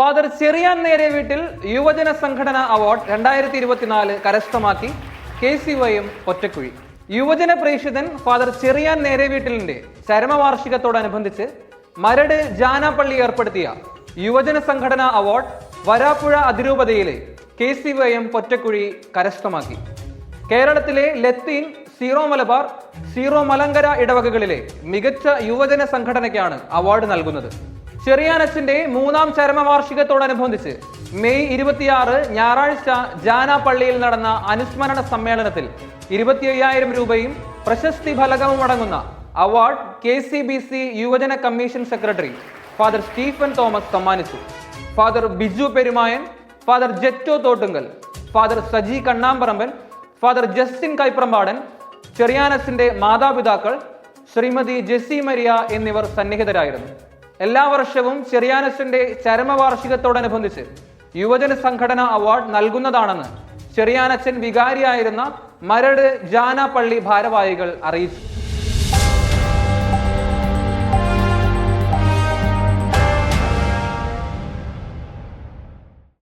Father Cherian നേരെ വീട്ടിൽ യുവജന സംഘടന അവാർഡ് രണ്ടായിരത്തി ഇരുപത്തിനാല് കരസ്ഥമാക്കി കെ സി വൈയും ഒറ്റക്കുഴി. യുവജന പ്രേക്ഷിതൻ ഫാദർ ചെറിയാൻ നേരെ വീട്ടിലിന്റെ ചരമവാർഷികത്തോടനുബന്ധിച്ച് മരട് ജാനാപ്പള്ളി ഏർപ്പെടുത്തിയ യുവജന സംഘടന അവാർഡ് വരാപ്പുഴ അതിരൂപതയിലെ കെ സി വൈയും പൊറ്റക്കുഴി കരസ്ഥമാക്കി. കേരളത്തിലെ ലത്തീൻ സീറോ മലബാർ സീറോ മലങ്കര ഇടവകകളിലെ മികച്ച യുവജന സംഘടനയ്ക്കാണ് അവാർഡ് നൽകുന്നത്. ചെറിയാനച്ചന്റെ മൂന്നാം ചരമവാർഷികത്തോടനുബന്ധിച്ച് മെയ് ഇരുപത്തിയാറ് ഞായറാഴ്ച ജാനാപള്ളിയിൽ നടന്ന അനുസ്മരണ സമ്മേളനത്തിൽ ഇരുപത്തി അയ്യായിരം രൂപയും പ്രശസ്തി ഫലകവും അടങ്ങുന്ന award K C B C യുവജന commission secretary father Stephen Thomas സമ്മാനിച്ചു. Father Biju Perumayan father Jetto Thottungal father Saji Kannamparamban father Justin Kaiprambadan ചെറിയാനസിന്റെ മാതാപിതാക്കൾ ശ്രീമതി ജെസി മരിയ എന്നിവർ സന്നിഹിതരായിരുന്നു. എല്ലാ വർഷവും ചെറിയാനസിന്റെ ചരമവാർഷികത്തോടനുബന്ധിച്ച് യുവജന സംഘടന അവാർഡ് നൽകുന്നതാണെന്ന് ചെറിയാനച്ചൻ വികാരിയായിരുന്ന മരട് ജാനാപള്ളി ഭാരവാഹികൾ അറിയിച്ചു.